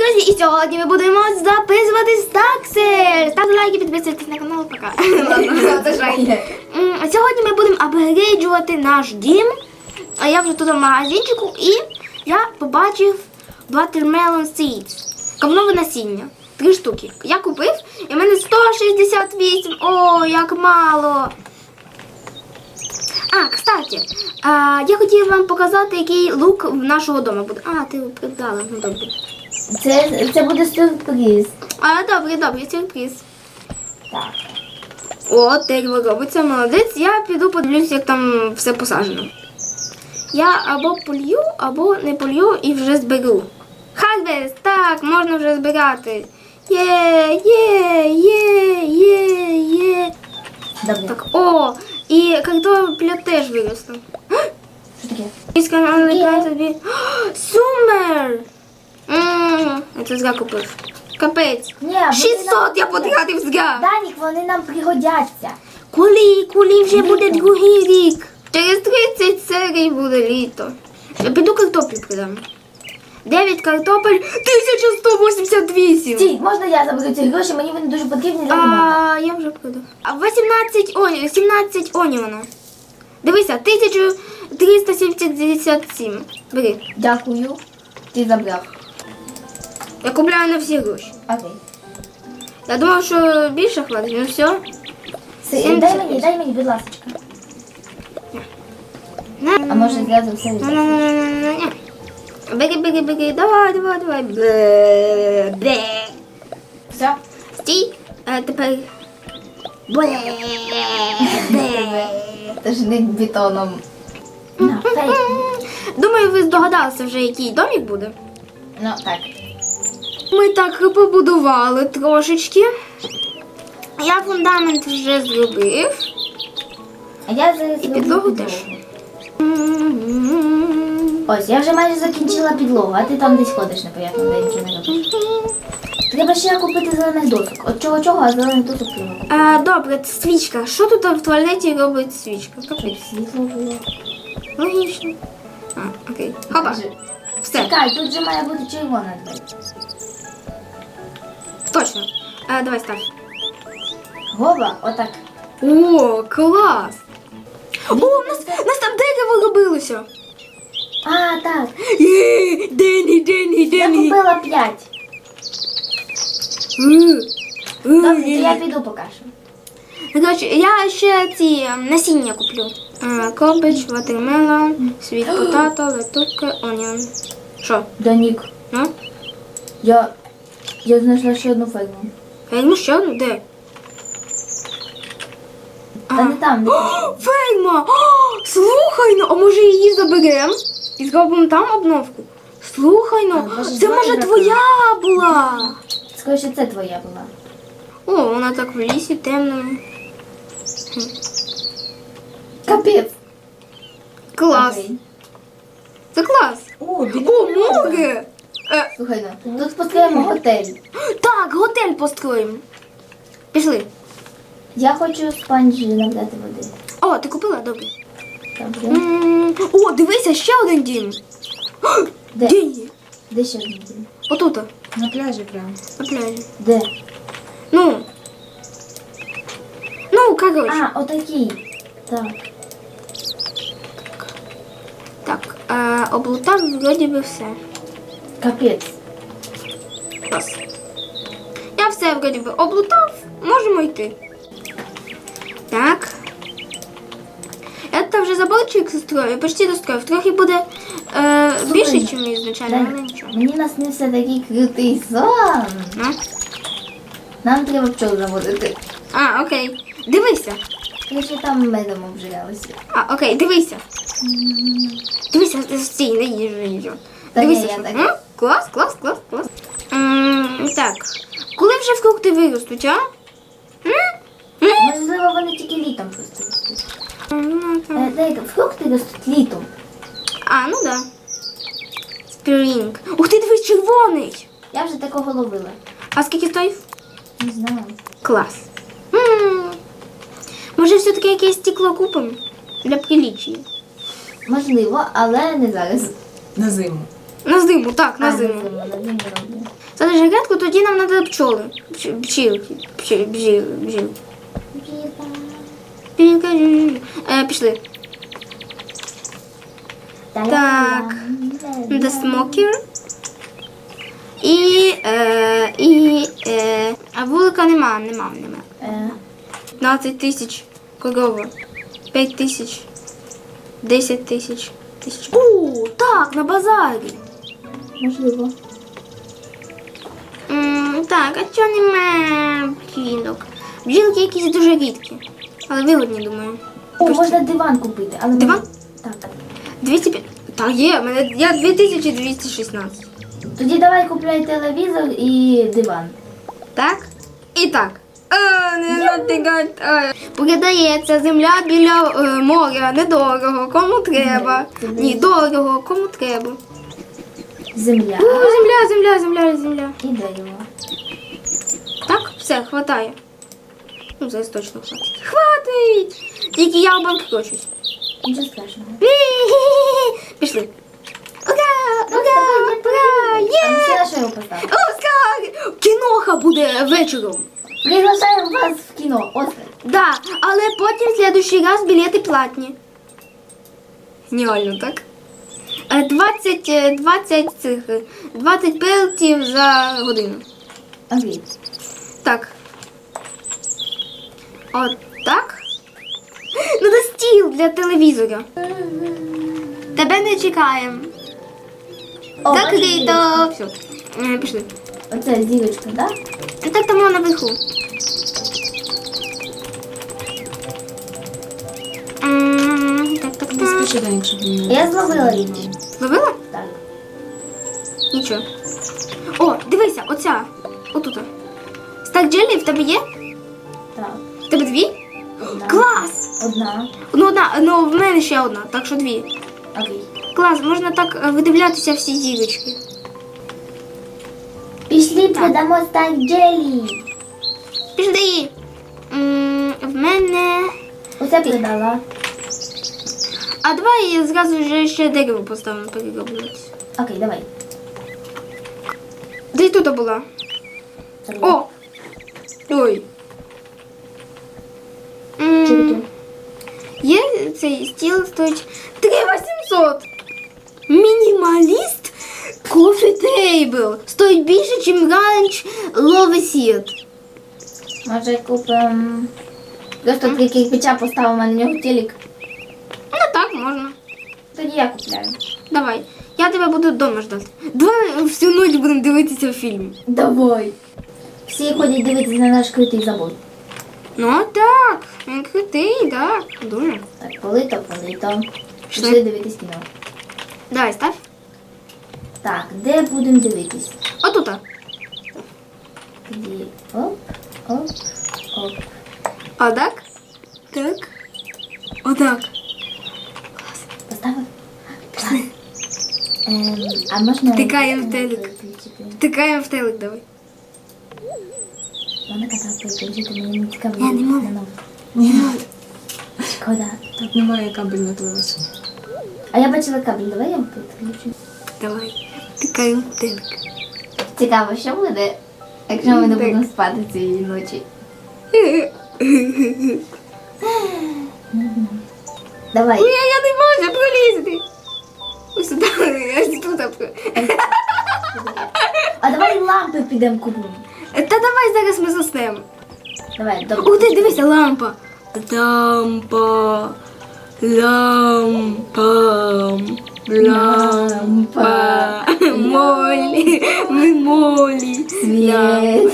друзі, і сьогодні ми будемо записувати стаксель. Ставте лайки, підписуйтесь на канал, пока. Сьогодні ми будемо апгрейджувати наш дім. А я вже тут в магазинчику і я побачив Watermelon Seeds. Кавнове насіння. Три штуки. Я купив і в мене 168. О, як мало. А, кстати, а, я хотіла вам показати, який лук в нашого дому буде. А, ти придала, ну добре. Це, це буде сюрприз. А, добре, добре, сюрприз. Так. О, дерево робиться, молодець. Я піду подивлюсь, як там все посаджено. Я або полью, або не полью і вже зберу. Харвест, так, можна вже збирати. Є, є, є, є, є. Добре. Так, о, і картопля теж виросла. Що таке? Сумер! Я це зря купив. Капець. Ні, вони 600 нам- я потратив зря. Данік, вони нам пригодяться. Коли, коли вже буде другий рік? Через 30 серій буде літо. Я піду картоплю придам. 9 картопель, 1188. Стій, можна я заберу ці гроші, мені вони дуже потрібні для ремонту. А, я вже продав. А 18 оні, 17 оніона. Дивися, 1377. Бери. Дякую. Ти забрав. Я купляю на всі гроші. Окей. Я думав, що більше хватить, ну все. Сім дай мені, дай мені, будь ласка. А може зразу все взяти? На-на-на-на-на-на. Бери, бери, бери, давай, давай, давай. Бе, бе. Все? Стій, а тепер. Бе, бе. Це ж не бетоном. Думаю, ви здогадалися вже, який домик буде. Ну, так. Ми так побудували трошечки. Я фундамент вже зробив. А я зараз І зроблю підлогу теж. Ось, я вже майже закінчила підлогу, а ти там десь ходиш, непонятно, де нічого не робиш. Треба ще купити зелених досок. От чого чого, а зелених досок треба купити. А, добре, свічка. Що тут в туалеті робить свічка? Капець. Світло було. Логічно. А, окей. Хопа. Все, Чекай, тут же має бути червона дверь. Точно. А, давай став. Гоба, отак. О, клас! О, у нас, у нас там дерево робилося. А, так. Є, Дені, Дені, Я Дені. купила п'ять. Е, Добре, то е, я е. піду покажу. Коротше, я ще ці насіння куплю. Е, Кобич, ватермелон, світ потато, летуки, оніон. Що? Данік, Ну? я, я знайшла ще одну ферму. Ферму ще одну? Де? Та не там, не там. О, Ферма! О, слухай, ну, а може її заберемо і зробимо там обновку? Слухай, ну, А, може, це може зробимо? твоя була. Скоріше, це твоя була. О, вона так в лісі темному. Капець. Клас. Окей. Це клас. О, О, море! Е, Слухай, ну, тут построїмо готель. так, готель построїмо. Пішли. Я хочу спанжі набрати води. О, ти купила? Добре. Добре. М, О, дивися, ще один дім. Де? Дінь. Де ще один дім? Отут, На пляжі прямо. на пляжі. Де? Ну. Ну, коротше. А, отакий. Так. Так, а, облутав вроді би все. Капець. Клас. Я все вроді би облутав, можемо йти. Так. Я там вже заборчик строю, почти достроїв. Трохи буде е, більше, ніж ізначально, але Дай, нічого. мені наснився такий крутий сон. Ну. Нам треба пчол заводити. А, окей. Дивися. Я ще там медом обжиралася. А, окей, дивися. Дивися, стій, не їжу нічого. Та Дивися. я що- так. М? Клас, клас, клас, клас. М, так. Коли вже фрукти виростуть, а? М? М? Можливо, вони тільки літом просто ростуть. Там. Е, фрукти ростуть літом. А, ну да. Спрінг. Ух ти, дивись, червоний. Я вже такого ловила. А скільки стоїв? Не знаю. Клас. М. Може, все-таки якесь стекло купимо? Для прилічення. Можливо, але не зараз. На зиму. На зиму, так, на зиму. Садиш грядку, тоді нам треба пчоли. Пч- Бджілки. Бджіл, бджіл. Е, пішли. Так. The Smoker. І, е, і, е, а вулика нема, нема, нема. Е, 15 тисяч корова. 5 тисяч. 10 тисяч. Тисяч. У, так, на базарі. Можливо. Так, а чого нема бджілок? Бджілки якісь дуже рідкі. Але вигодні, думаю. О, можна диван купити, але Диван? ми- Так. 205. Та є, мене я 2216. Тоді давай купляй телевізор і диван. Так? І так. А, не натикать. Продається земля біля е, моря. Недорого. Кому треба? Ні, дорого, кому треба. Земля О, земля, земля, земля, земля. і дерево. Так, все, хватає. Ну, зараз точно хватить. Хватить! Тільки я обанкрочусь. Нічого страшного. Пішли. Ура! Ура! Ура! Є! що його поставили? Оскар! Кіноха буде вечором. Приглашаємо вас в кіно. Оскар. Да, але потім в следующий раз білети платні. Геніально, так? Е, 20, е, 20 цих, е, 20 пелтів за годину. Окей. Так. От так. Надо стіл для телевізора. Тебе не чекаємо. О, Закрито. Все. Е, Пішли. Оце зірочка, так? Так там наверху. М, Так, так, так. спіши, Данік, щоб не... Я зловила її. Зловила? Так. Нічого. О, дивися, оця. Отут. Стак джелі в тебе є? Так. В тебе дві? Одна. Клас! Одна. Ну одна, ну в мене ще одна, так що дві. Окей. Клас, можна так е, видивлятися всі зірочки. Пішли, продамо стак джелі. Пішли. М, В мене. Усе продала. А давай я зразу вже ще дерево поставимо перероблюватися. Окей, давай. Де тут була? О! Ой. М, Чи тут? Є цей стіл стоїть 3800. Мінімаліст кофе тейбл. Стоїть більше, ніж ранч ловесіт. Може купимо... Просто кирпича поставимо на нього телек. Тоді я купляю. Давай. Я тебе буду вдома ждати. Давай всю ніч будемо дивитися фільм. Давай. Всі ходять дивитися на наш крутий забор. Ну так, він крутий, так. Дуже. Так, полито, полито. Пішли. Дивитись кіно. Давай, став. Так, де будемо дивитись? Отута. Тоді оп, оп, оп. А так? Так. Отак. Поставив? Ем, а можна... Тикаємо в телек. Виключити? Тикаємо в телек давай. Можна казав переключити, мені не цікаво. Я не можу. на Ні, Шкода. тут немає кабельного телевізора. А я бачила кабель, давай я підключу. Давай. Тикаємо в телек. Цікаво, що буде, якщо ми не Так. будемо спати цієї ночі. Давай. Ні, я не можу пролізти. Сюди, тут. А давай лампи підемо купимо. Та давай зараз ми заснемо. Давай, добре. Ух ти, дивися, лампа. Лампа. Лампа. Лампа. Молі. Ми молі. Світ.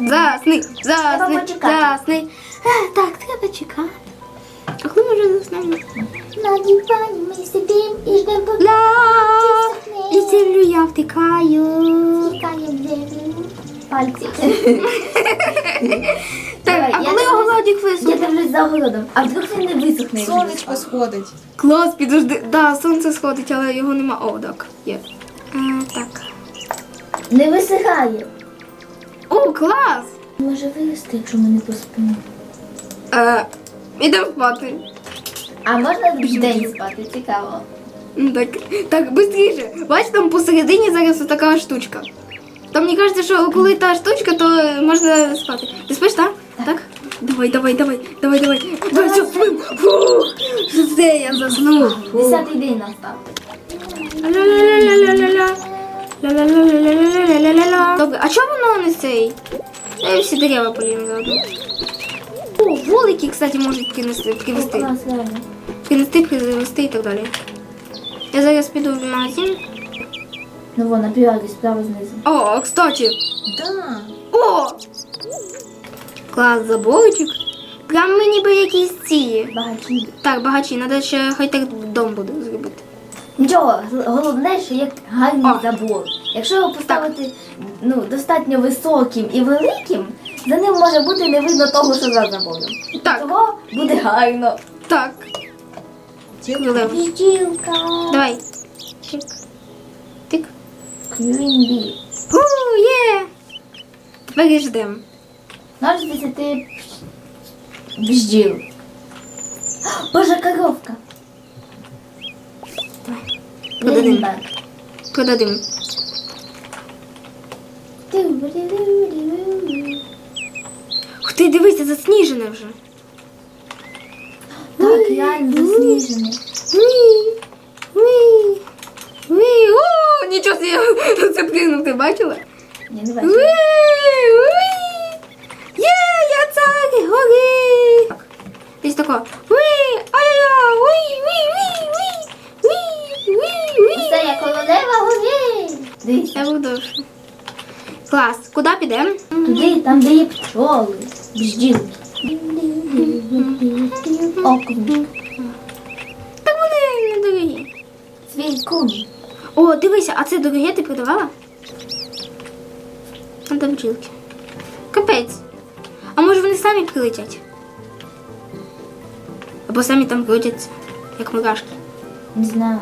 Засни, засни, засни. А, Так, треба чекати. А коли ми вже заснемо? На дивані ми сидим і ждемо поки! І землю я втикаю. тікає землю. Пальці. Так, Давай, а я коли дивлюсь- оголодік Я висохне? дивлюсь за огородом. А вдруг він не висохне? Сонечко сходить. Клас, підожди. Да, сонце сходить, але його нема. О, так, є. Е, так. Не висихає. О, клас! Може вирости, якщо ми не поспимо. Е, ідемо спати. А можна в день спати? Цікаво. Ну, Так, так, быстріше. Бач, там посередині зараз така штучка. Там мені кажеться, що коли та штучка, то можна спати. Ти спиш, так? Так? Давай, давай, давай, давай, давай. Давай, все, спим. Все, я заснув. Фух. Десятий день настав. Ля-ля-ля-ля-ля-ля-ля. Ля-ля-ля-ля-ля-ля-ля-ля. Добре, а чому воно не цей? Я всі дерева заодно. О, вулики, кстати, можуть. Клас, реально. Принести, привезти і так далі. Я зараз піду в магазин. Ну вон, на справа знизу. О, кстати. Да. О! Клас, заборчик. Прям ми ніби якісь ці. Багаті. Так, багачі, треба ще хай так дом буде зробити. Нічого, головне, що є гарний О. забор. Якщо його поставити ну, достатньо високим і великим, за ним може бути не видно того, що за забором. Так, Того буде гарно. так. Бджілка. Давай. Тик. Тик. Квінбі. У, є! Тепер і ждем. Ноль з десяти бджіл. Боже, коровка. Продадим. Лейбак. Продадим. Ти, дивися, засніжене вже. Так, реально засніжене. Уй, уй, уй. О, нічого собі, це плюнув, ти бачила? Я не уй. Є, я цар гори. Так, Десь тако. Уй, ай-я, уй, уй, уй, уй, уй, уй, уй. Це я королева гори. Дивіться. Я довше. Клас, куди підемо? Туди, там, де є пчоли, бджілки. Окунь. Так вони недорогі. Свійкун. О, дивися, а це дороге ти продавала? Там там бджілки. Капець. А може вони самі прилетять? Або самі там крутяться, як мурашки. Не знаю.